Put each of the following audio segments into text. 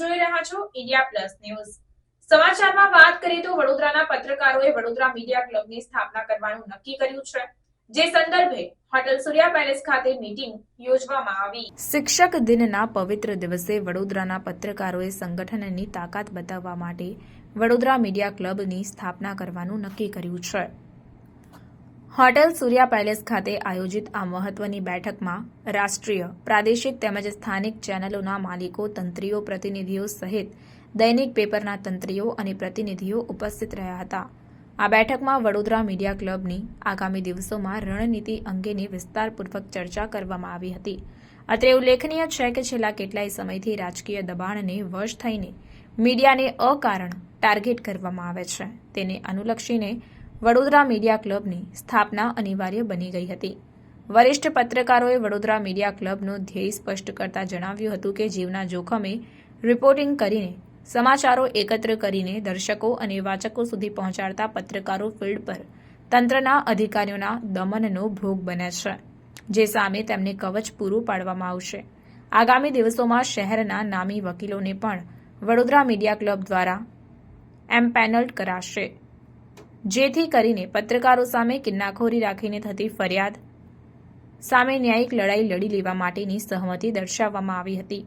જોઈ રહ્યા છો ઇન્ડિયા પ્લસ ન્યૂઝ. સમાચારમાં વાત કરીએ તો વડોદરાના પત્રકારોએ વડોદરા મીડિયા ક્લબની સ્થાપના કરવાનું નક્કી કર્યું છે, જે સંદર્ભે હોટેલ સૂર્યા પેલેસ ખાતે મીટિંગ યોજવામાં આવી. શિક્ષક દિનના પવિત્ર દિવસે વડોદરાના પત્રકારોએ સંગઠનની તાકાત બતાવવા માટે વડોદરા મીડિયા ક્લબની સ્થાપના કરવાનું નક્કી કર્યું છે. હોટેલ સૂર્યા પેલેસ ખાતે આયોજિત આ મહત્વની બેઠકમાં રાષ્ટ્રીય, પ્રાદેશિક તેમજ સ્થાનિક ચેનલોના માલિકો, તંત્રીઓ, પ્રતિનિધિઓ સહિત દૈનિક પેપરના તંત્રીઓ અને પ્રતિનિધિઓ ઉપસ્થિત રહ્યા હતા. આ બેઠકમાં વડોદરા મીડિયા ક્લબની આગામી દિવસોમાં રણનીતિ અંગેની વિસ્તારપૂર્વક ચર્ચા કરવામાં આવી હતી. અત્રે ઉલ્લેખનીય છે કે છેલ્લા કેટલાય સમયથી રાજકીય દબાણને વશ થઈને મીડિયાને અકારણ ટાર્ગેટ કરવામાં આવે છે. તેને અનુલક્ષીને વડોદરા મીડિયા ક્લબની સ્થાપના અનિવાર્ય બની ગઈ હતી. વરિષ્ઠ પત્રકારોએ વડોદરા મીડિયા ક્લબનો ધ્યેય સ્પષ્ટ કરતા જણાવ્યું હતું કે જીવના જોખમે રિપોર્ટિંગ કરીને, સમાચારો એકત્ર કરીને દર્શકો અને વાચકો સુધી પહોંચાડતા પત્રકારો ફિલ્ડ પર તંત્રના અધિકારીઓના દમનનો ભોગ બને છે, જે સામે તેમને કવચ પૂરું પાડવામાં આવશે. આગામી દિવસોમાં શહેરના નામી વકીલોને પણ વડોદરા મીડિયા ક્લબ દ્વારા એમ્પેનલ્ડ કરાશે. જેથી કરીને પત્રકારો સામે કિન્નાખોરી રાખીને થતી ફરિયાદ, સામે ન્યાયિક લડાઈ લડી લેવા માટેની સહમતિ દર્શાવવામાં આવી હતી.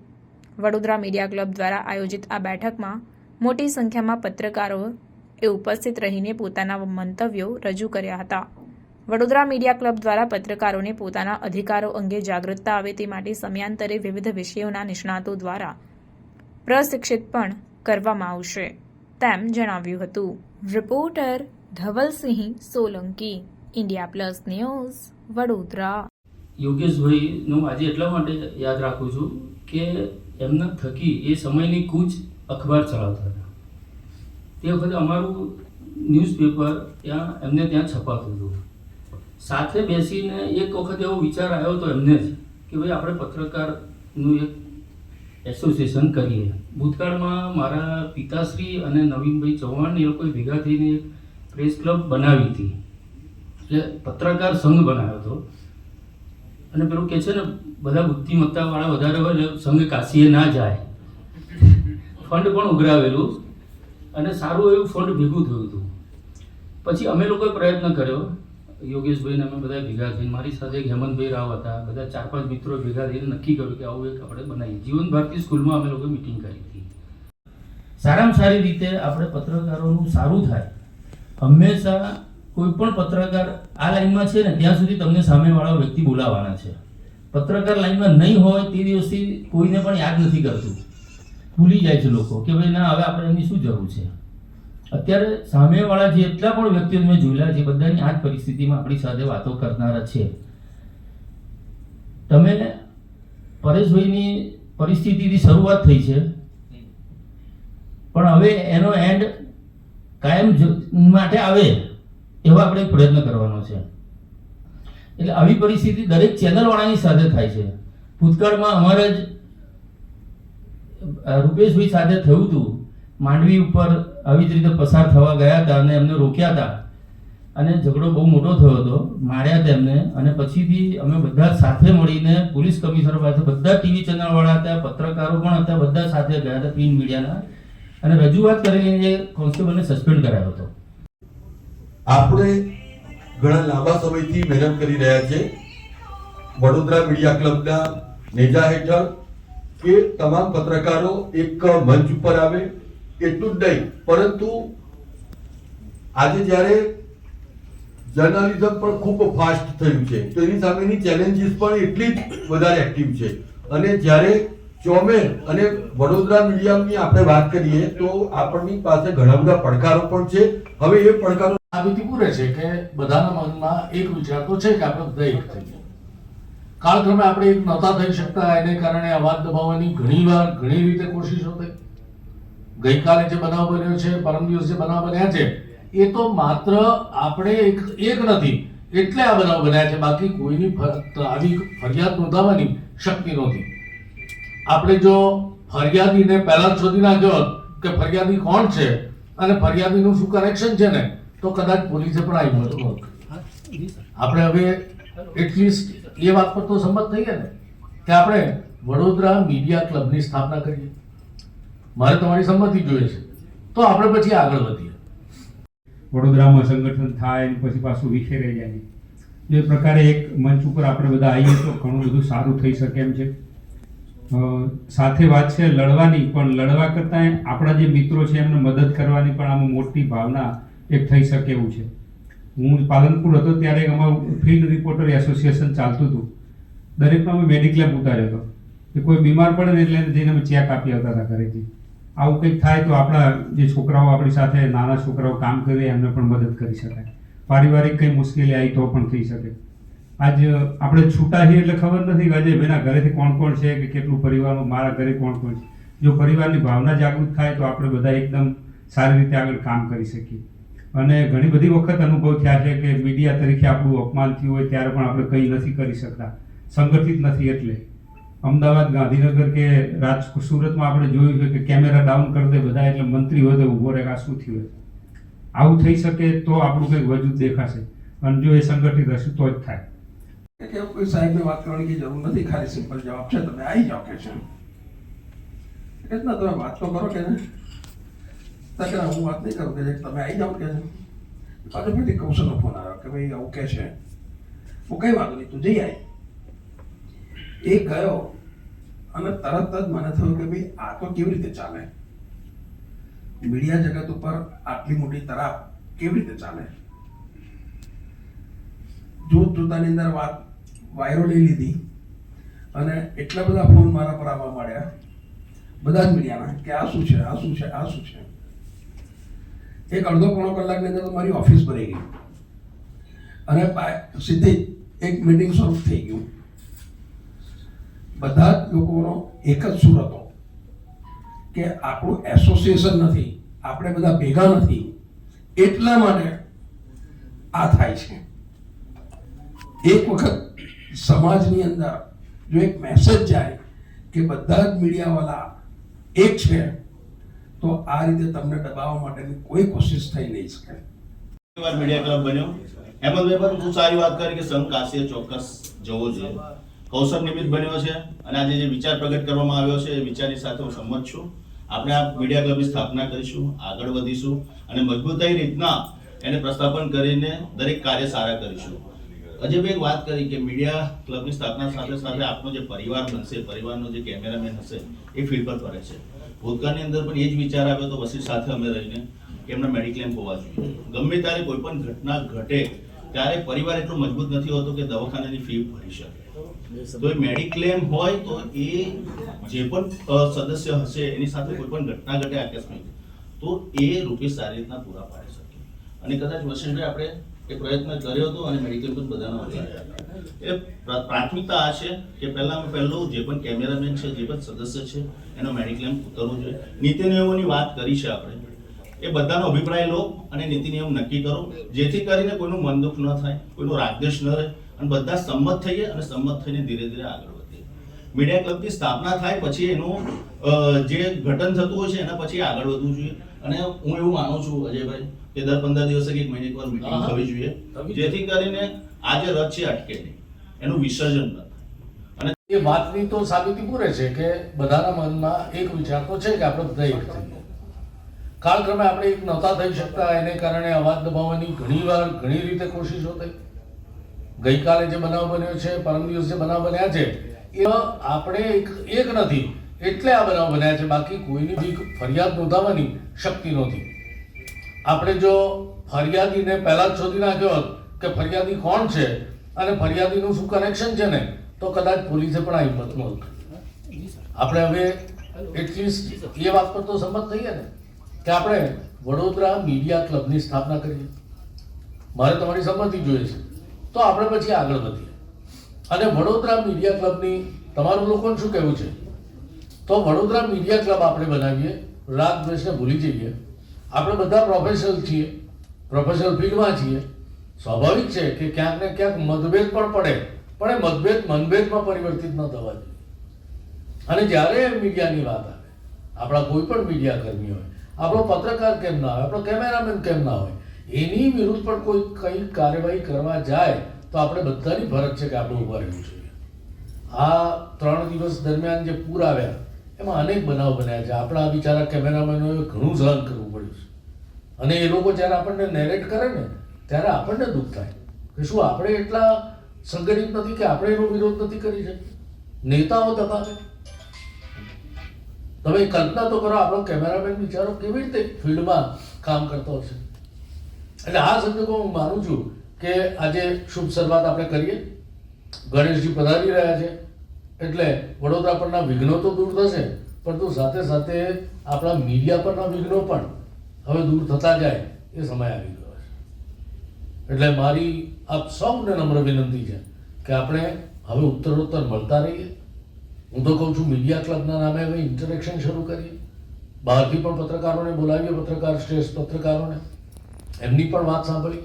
વડોદરા મીડિયા ક્લબ દ્વારા આયોજિત આ બેઠકમાં મોટી સંખ્યામાં પત્રકારો એ ઉપસ્થિત રહીને પોતાના મંતવ્યો રજૂ કર્યા હતા. વડોદરા મીડિયા ક્લબ દ્વારા પત્રકારોને પોતાના અધિકારો અંગે જાગૃતતા આવે તે માટે સમયાંતરે વિવિધ વિષયોના નિષ્ણાતો દ્વારા પ્રશિક્ષિત પણ કરવામાં આવશે, તેમ જણાવ્યું હતું. Reporter Dhavalsinh Solanki India plus news Vadodara. યોગેશભાઈનું આજે એટલા માટે યાદ રાખું છું કે એમના થકી એ સમયની કૂચ અખબાર ચલાવતા હતા. તે વખતે અમારું ન્યૂઝપેપર ત્યાં એમને ત્યાં છપાતું હતું. સાથે બેસીને એક વખત એવો વિચાર આવ્યો હતો એમને જ કે ભાઈ આપણે પત્રકારનું એક એસોસિએશન કરીએ. ભૂતકાળમાં મારા પિતાશ્રી અને નવીનભાઈ ચૌહાણ એ લોકોએ ભેગા થઈને પ્રેસ ક્લબ બનાવી હતી. એટલે પત્રકાર સંઘ બનાવ્યો હતો. અને પેલું કે છે ને, બધા બુદ્ધિમત્તાવાળા વધારે હોય સંઘ કાશીએ ના જાય. ફંડ પણ ઉઘરાવેલું. અને સારું એવું ફંડ ભેગું થયું હતું. પછી અમે લોકોએ પ્રયત્ન કર્યો. યોગેશભાઈને અમે બધા ભેગા થઈને, મારી સાથે હેમંતભાઈ રાવ હતા. બધા ચાર પાંચ મિત્રો ભેગા થઈને નક્કી કર્યું કે આવું એક આપણે બનાવીએ. જીવન ભારતી સ્કૂલમાં અમે લોકોએ મિટિંગ કરી હતી. સારામાં સારી રીતે આપણે પત્રકારોનું સારું થાય. હંમેશા કોઈ પણ પત્રકાર આ લાઈનમાં છે ને ત્યાં સુધી તમને સામેવાળા વ્યક્તિ બોલાવવાના છે. પત્રકાર લાઈનમાં નહીં હોય તે દિવસથી કોઈને પણ યાદ નથી કરતું. ભૂલી જાય છે લોકો કે ભાઈ ના હવે આપણે એમની શું જરૂર છે? અત્યારે સામેવાળા જે એટલા પણ વ્યક્તિઓ મેં જોયેલા છે બધાની આ જ પરિસ્થિતિમાં આપણી સાથે વાતો કરનારા છે. તમે પરેશભાઈની પરિસ્થિતિથી શરૂઆત થઈ છે. પણ હવે એનો એન્ડ કાયમ માટે આવે એવા આપણે પ્રયત્ન કરવાનો છે. એટલે આવી પરિસ્થિતિ દરેક ચેનલવાળાની સાથે થાય છે. ભૂતકાળમાં અમારે જ રૂપેશભાઈ સાથે થયું હતું. માંડવી ઉપર આવી જ રીતે પસાર થવા ગયા હતા અને એમને રોક્યા હતા. અને ઝઘડો બહુ મોટો થયો હતો. માર્યા તેમને અને પછીથી અમે બધા સાથે મળીને પોલીસ કમિશનર પાસે બધા ટીવી ચેનલવાળા હતા, પત્રકારો પણ હતા, બધા સાથે ગયા હતા પ્રિન્ટ મીડિયાના. અને રજૂઆત કરીને એ કોન્સ્ટેબલને સસ્પેન્ડ કરાયો હતો. આપણે ઘણા લાંબા સમયથી મહેનત કરી રહ્યા છે. વડોદરા મીડિયા ક્લબના નેજા હેઠળ કે તમામ પત્રકારો એક મંચ ઉપર આવે, એટલું જ નહીં, પરંતુ આજે જ્યારે જર્નાલિઝમ પણ ખૂબ ફાસ્ટ થયું છે, તો એની સામેની ચેલેન્જીસ પણ એટલી જ વધારે એક્ટિવ છે. અને જ્યારે ચોમેર અને વડોદરા મીડિયાની આપણે વાત કરીએ તો આપણની પાસે ઘણા બધા પડકારો પણ છે. હવે એ પડકારો સાબિતી પૂરે છે કે બધાના મનમાં એક વિચાર તો છે કે આપણે બધા એક થઈએ કાળક્રમે આપણે એક નહોતા થઈ શકતા, એને કારણે અવાજ દબાવવાની ઘણી વાર, ઘણી રીતે કોશિશો થઈ ગઈકાલે જે બનાવ બન્યો છે, પરમ દિવસે જે બનાવ બન્યા છે, એ તો માત્ર આપણે એક એક નથી, એટલે આ બનાવ બન્યા છે. બાકી કોઈની આવી ફરિયાદ નોંધાવવાની શક્તિ નહોતી. આપણે જો ફરિયાદીને પહેલા જ શોધી નાખ્યો કે ફરિયાદી કોણ છે અને ફરિયાદીનું શું કનેક્શન છે ને, તો કદાચ પોલીસે પણ આવી મળતું હોત. આપણે હવે એટલીસ્ટ એ વાત પર તો સંમત થઈએ ને, કે આપણે વડોદરા મીડિયા ક્લબની સ્થાપના કરીએ. મારે તમારી સંમતિ જોઈએ છે. તો આપણે પછી આગળ વધીએ. વડોદરામાં સંગઠન થાય અને પછી પાછું વિખેરાઈ જાય. એ પ્રકારે એક મંચ ઉપર આપણે બધા આવીએ તો ઘણું બધું સારું થઈ શકે એમ છે. સાથે વાત છે લડવાની, પણ લડવા કરતાં આપણા જે મિત્રો છે એમને મદદ કરવાની પણ આમાં મોટી ભાવના એક થઈ શકે એવું છે. હું પાલનપુર હતો ત્યારે અમારું ફિલ્ડ રિપોર્ટર એસોસિએશન ચાલતું હતું. દરેકમાં અમે મેડિક્લેમ ઉતાર્યો હતો. કે કોઈ બીમાર પડે ને એટલે જઈને અમે ચેક આપી આવતા હતા ઘરેથી. આવું કંઈક થાય તો આપણા જે છોકરાઓ આપણી સાથે, નાના છોકરાઓ કામ કરે એમને પણ મદદ કરી શકાય. પારિવારિક કંઈ મુશ્કેલી આવી તો પણ થઈ શકે. આજ આપણે છૂટા છીએ એટલે ખબર નથી કે આજે એના ઘરેથી કોણ કોણ છે કે કેટલું પરિવારમાં મારા ઘરે કોણ કોણ છે. જો પરિવારની ભાવના જાગૃત થાય તો આપણે બધા એકદમ સારી રીતે આગળ કામ કરી શકીએ. અને ઘણી બધી વખત અનુભવ થયા છે કે મીડિયા તરીકે આપણું અપમાન થયું હોય ત્યારે પણ આપણે કંઈ નથી કરી શકતા. સંગઠિત નથી એટલે. અમદાવાદ, ગાંધીનગર કે રાજકોટ સુરતમાં આપણે જોયું છે કે કેમેરા ડાઉન કરી દે બધા એટલે મંત્રી હોય તો ઊભો રહે આ શું થયું હોય આવું થઈ શકે તો આપણું કંઈક વજૂદ દેખાશે. અને જો એ સંગઠિત હશે તો જ થાય. કે કોઈ સાહેબને વાત કરવાની કઈ જરૂર નથી, ખાલી સિમ્પલ જવાબ છે, તમે આવી જાઓ કે છે. કે ના તમે વાત તો કરો કે ને. તકે હું વાત નહીં કરું કે તમે આવી જાઓ કે પાછો પછી કૌશલનો ફોન આવ્યો કે ભાઈ આવું કે છે. હું કઈ વાંધો નહીં, તું જઈ આવી એ ગયો અને તરત જ મને થયું કે ભાઈ આ તો કેવી રીતે ચાલે? મીડિયા જગત ઉપર આટલી મોટી તરાપ કેવી રીતે ચાલે? જોત જોતાની અંદર વાત વાયરો લઈ લીધી અને એટલા બધા ફોન મારા પર આવવા માંડ્યા. બધા જ મીડિયાના કે આ શું છે, આ શું છે, આ શું છે? એક અડધો પોણો કલાકની અંદર તો મારી ઓફિસ ભરાઈ ગઈ. અને સીધી એક મીટિંગ શરૂ થઈ ગયું. બધા જ લોકોનો એક જ સુર હતો કે આપણું એસોસિએશન નથી, આપણે બધા ભેગા નથી. એટલા માટે આ થાય છે. એક વખત સમાજની અંદર જો એક મેસેજ જાય કે બધા જ મીડિયાવાળા એક છે, તો આ રીતે તમને દબાવવા માટેની કોઈ કોશિશ થઈ નહીં શકે. મીડિયા ક્લબ બન્યો. હેમંતભાઈ પણ બહુ સારી વાત કરી કે સંઘ કાશીએ ચોક્કસ જવો જોઈએ. કૌશલ નિમિત્ત બન્યો છે અને આજે જે વિચાર પ્રગટ કરવામાં આવ્યો છે એ વિચારની સાથે હું સંમત છું. આપણે આ મીડિયા ક્લબની સ્થાપના કરીશું, આગળ વધીશું અને મજબૂતાઈ રીતના એને પ્રસ્થાપન કરીને દરેક કાર્ય સારા કરીશું. અજયભાઈ વાત કરી કે મીડિયા ક્લબની સ્થાપના સાથે સાથે આપનો જે પરિવાર બનશે, પરિવારનો જે કેમેરામેન હશે, એ ફિલ્ડ પર ફરે છે. ભૂતકાળની અંદર પણ એ જ વિચાર આવ્યો તો વસી સાથે અમે રહીને કે એમના મેડિક્લેમ હોવા જોઈએ. ગમે ત્યારે કોઈ પણ ઘટના ઘટે, ત્યારે પરિવાર એટલો મજબૂત નથી હોતો કે દવાખાનાની ફી ભરી શકે. તો એ મેડિક્લેમ હોય તો એ જે પણ સદસ્ય હશે, એની સાથે કોઈ પણ ઘટના ઘટે આકસ્મિક, તો એ રૂપિયા સારી રીતના પૂરા પાડી શકે. અને કદાચ વસંતભાઈ આપણે એ પ્રયત્ન કર્યો હતો અને મેડિકલ પણ બધાનો હતો એ પ્રા- પ્રાથમિકતા આ છે કે પહેલાં પહેલું જે પણ કેમેરામેન છે, જે પણ સદસ્ય છે, એનો મેડિક્લેમ ઉતરવો જોઈએ. નીતિ નિયમોની વાત કરી છે આપણે. એ બધાનો અભિપ્રાય લો અને નીતિ નિયમ નક્કી કરો. જેથી કરીને કોઈનું મન દુઃખ ન થાય, કોઈનો રાગદેશ ન રહે અને બધા સંમત થઈએ અને સંમત થઈને ધીરે ધીરે આગળ વધીએ. મીડિયા ક્લબની સ્થાપના થાય પછી એનું જે ઘટન થતું હોય છે એના પછી આગળ વધવું જોઈએ. અને હું એવું માનું છું, અજયભાઈ કે દર પંદર દિવસે કે એક મહિને એકવાર મીટિંગ. થવી જોઈએ. જેથી કરીને આ જે રથ છે અટકે નહીં એનું વિસર્જન ન થાય. એ વાતની તો સાબિતી પૂરે છે કે બધાના મનમાં એક વિચાર તો છે કે આપણે બધા એક થઈએ કાળક્રમે આપણે એક નહોતા થઈ શકતા એને કારણે અવાજ દબાવવાની ઘણી વાર ઘણી રીતે કોશિશો થઈ. ગઈકાલે જે બનાવ બન્યો છે પરમ દિવસ જે બનાવ બન્યા છે એ આપણે એક એક નથી. એટલે આ બનાવ બન્યા છે. બાકી કોઈની ફરિયાદ નોંધાવવાની શક્તિ નહોતી. આપણે જો ફરિયાદીને પહેલા જ શોધી નાખ્યો હોત કે ફરિયાદી કોણ છે અને ફરિયાદીનું શું કનેક્શન છે ને તો કદાચ પોલીસે પણ આ હિંમત ન આપણે હવે એટલીસ્ટ એ વાત પર તો સંમત થઈએ ને કે આપણે વડોદરા મીડિયા ક્લબની સ્થાપના કરીએ. મારે તમારી સંમતિ જોઈએ છે. તો આપણે પછી આગળ વધીએ. અને વડોદરા મીડિયા ક્લબની તમારું લોકોને શું કહેવું છે? તો વડોદરા મીડિયા ક્લબ આપણે બનાવીએ રાગ દ્વેષને ભૂલી જઈએ. આપણે બધા પ્રોફેશનલ છીએ પ્રોફેશનલ ફિલ્ડમાં છીએ. સ્વાભાવિક છે કે ક્યાંક ને ક્યાંક મતભેદ પણ પડે, પણ એ મતભેદ મનભેદમાં પરિવર્તિત ન થવા જોઈએ. અને જ્યારે મીડિયાની વાત આવે, આપણા કોઈ પણ મીડિયા કર્મી હોય, આપણો પત્રકાર કેમ ના હોય, આપણો કેમેરામેન કેમ ના હોય, એની વિરુદ્ધ પણ કોઈ કઈ કાર્યવાહી કરવા જાય, તો આપણે બધાની ફરજ છે કે આપણે ઊભા રહેવું જોઈએ. આ ત્રણ દિવસ દરમિયાન જે પૂર આવ્યા, એમાં અનેક બનાવ બન્યા છે. આપણા બિચારા કેમેરામેનોએ ઘણું સહન કરવું અને એ લોકો જ્યારે આપણને નેરેટ કરે ને, ત્યારે આપણને દુઃખ થાય કે શું આપણે એટલા સંગઠિત નથી કે આપણે એનો વિરોધ નથી કરી શકતા નેતાઓ તથા તમે કલ્પના તો કરો આપણો કેમેરામેન બિચારો કેવી રીતે ફિલ્ડમાં કામ કરતો હશે. એટલે આ સંજોગો હું માનું છું કે આજે શુભ શરૂઆત આપણે કરીએ. ગણેશજી પધારી રહ્યા છે. એટલે વડોદરા પરના વિઘ્નો તો દૂર થશે, પરંતુ સાથે સાથે આપણા મીડિયા પરના વિઘ્નો પણ હવે દૂર થતા જાય એ સમય આવી ગયો છે એટલે મારી આપ સૌને નમ્ર વિનંતી છે કે આપણે હવે ઉત્તરોત્તર મળતા રહીએ. હું તો કહું છું મીડિયા ક્લબના નામે હવે ઇન્ટરેક્શન શરૂ કરીએ. બહારથી પણ પત્રકારોને બોલાવીએ, પત્રકાર શ્રેષ્ઠ પત્રકારોને. એમની પણ વાત સાંભળીએ.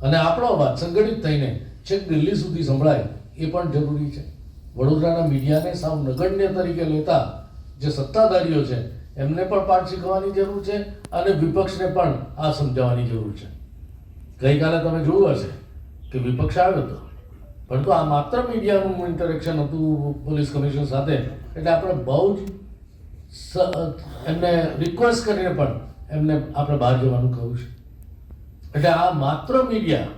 અને આપણો અવાજ સંગઠિત થઈને છેક દિલ્હી સુધી સંભળાય એ પણ જરૂરી છે. વડોદરાના મીડિયાને સાવ નગણ્ય તરીકે લેતા જે સત્તાધારીઓ છે એમને પણ પાઠ શીખવાની જરૂર છે અને વિપક્ષને પણ આ સમજાવવાની જરૂર છે. ગઈકાલે તમે જોયું હશે કે વિપક્ષ આવ્યો હતો. પરંતુ આ માત્ર મીડિયાનું ઇન્ટરેક્શન હતું પોલીસ કમિશન સાથે, એટલે આપણે બહુ જ એમને રિક્વેસ્ટ કરીને પણ એમને આપણે બહાર જવાનું કહ્યું છે. એટલે આ માત્ર મીડિયા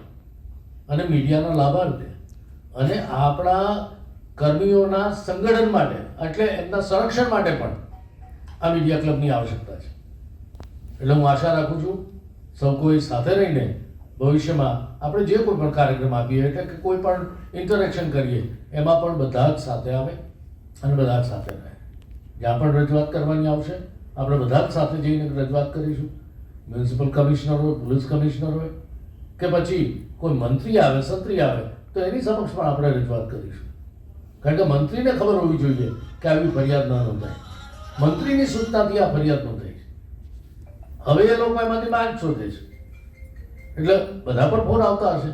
અને મીડિયાના લાભાર્થે અને આપણા કર્મીઓના સંગઠન માટે, એટલે એમના સંરક્ષણ માટે પણ આ મીડિયા ક્લબની આવશ્યકતા છે. એટલે હું આશા રાખું છું, સૌ કોઈ સાથે રહીને ભવિષ્યમાં આપણે જે કોઈ પણ કાર્યક્રમ આપીએ એટલે કે કોઈ પણ ઇન્ટરેક્શન કરીએ, એમાં પણ બધા જ સાથે આવે અને બધા જ સાથે રહે. જ્યાં પણ રજૂઆત કરવાની આવશે, આપણે બધા જ સાથે જઈને રજૂઆત કરીશું. મ્યુનિસિપલ કમિશનર હોય પોલીસ કમિશનર હોય, કે પછી કોઈ મંત્રી આવે સત્રી આવે, તો એની સમક્ષ પણ આપણે રજૂઆત કરીશું. કારણ કે મંત્રીને ખબર હોવી જોઈએ કે આવી ફરિયાદ ન નોંધાય. મંત્રીની સૂચનાથી આ ફરિયાદ નોંધાઈ છે. હવે એ લોકો એમાંથી માંગ શોધે છે. એટલે બધા પર ફોન આવતા હશે.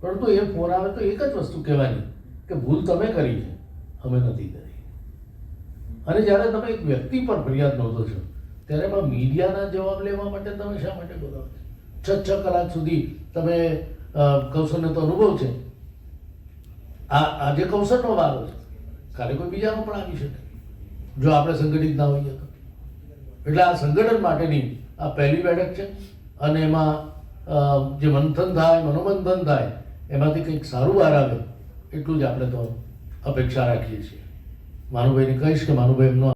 પરંતુ એ ફોન આવે તો એક જ વસ્તુ કહેવાની કે ભૂલ તમે કરી છે. અમે નથી કરી. અને જ્યારે તમે એક વ્યક્તિ પર ફરિયાદ નોંધો છો, ત્યારે એમાં મીડિયાના જવાબ લેવા માટે તમે શા માટે બોલાવો છો? છ છ કલાક સુધી તમે કૌશલને તો અનુભવ છે. આ, આજે કૌશલનો વારો છે. કાલે કોઈ બીજાનો પણ આવી શકે. જો આપણે સંગઠિત ના હોઈએ તો. એટલે આ સંગઠન માટેની આ પહેલી બેઠક છે અને એમાં જે મંથન થાય, મનોમંથન થાય, એમાંથી કંઈક સારું બહાર આવે, એટલું જ આપણે તો અપેક્ષા રાખીએ છીએ. માનુભાઈને કહીશ કે માનુભાઈ એમનો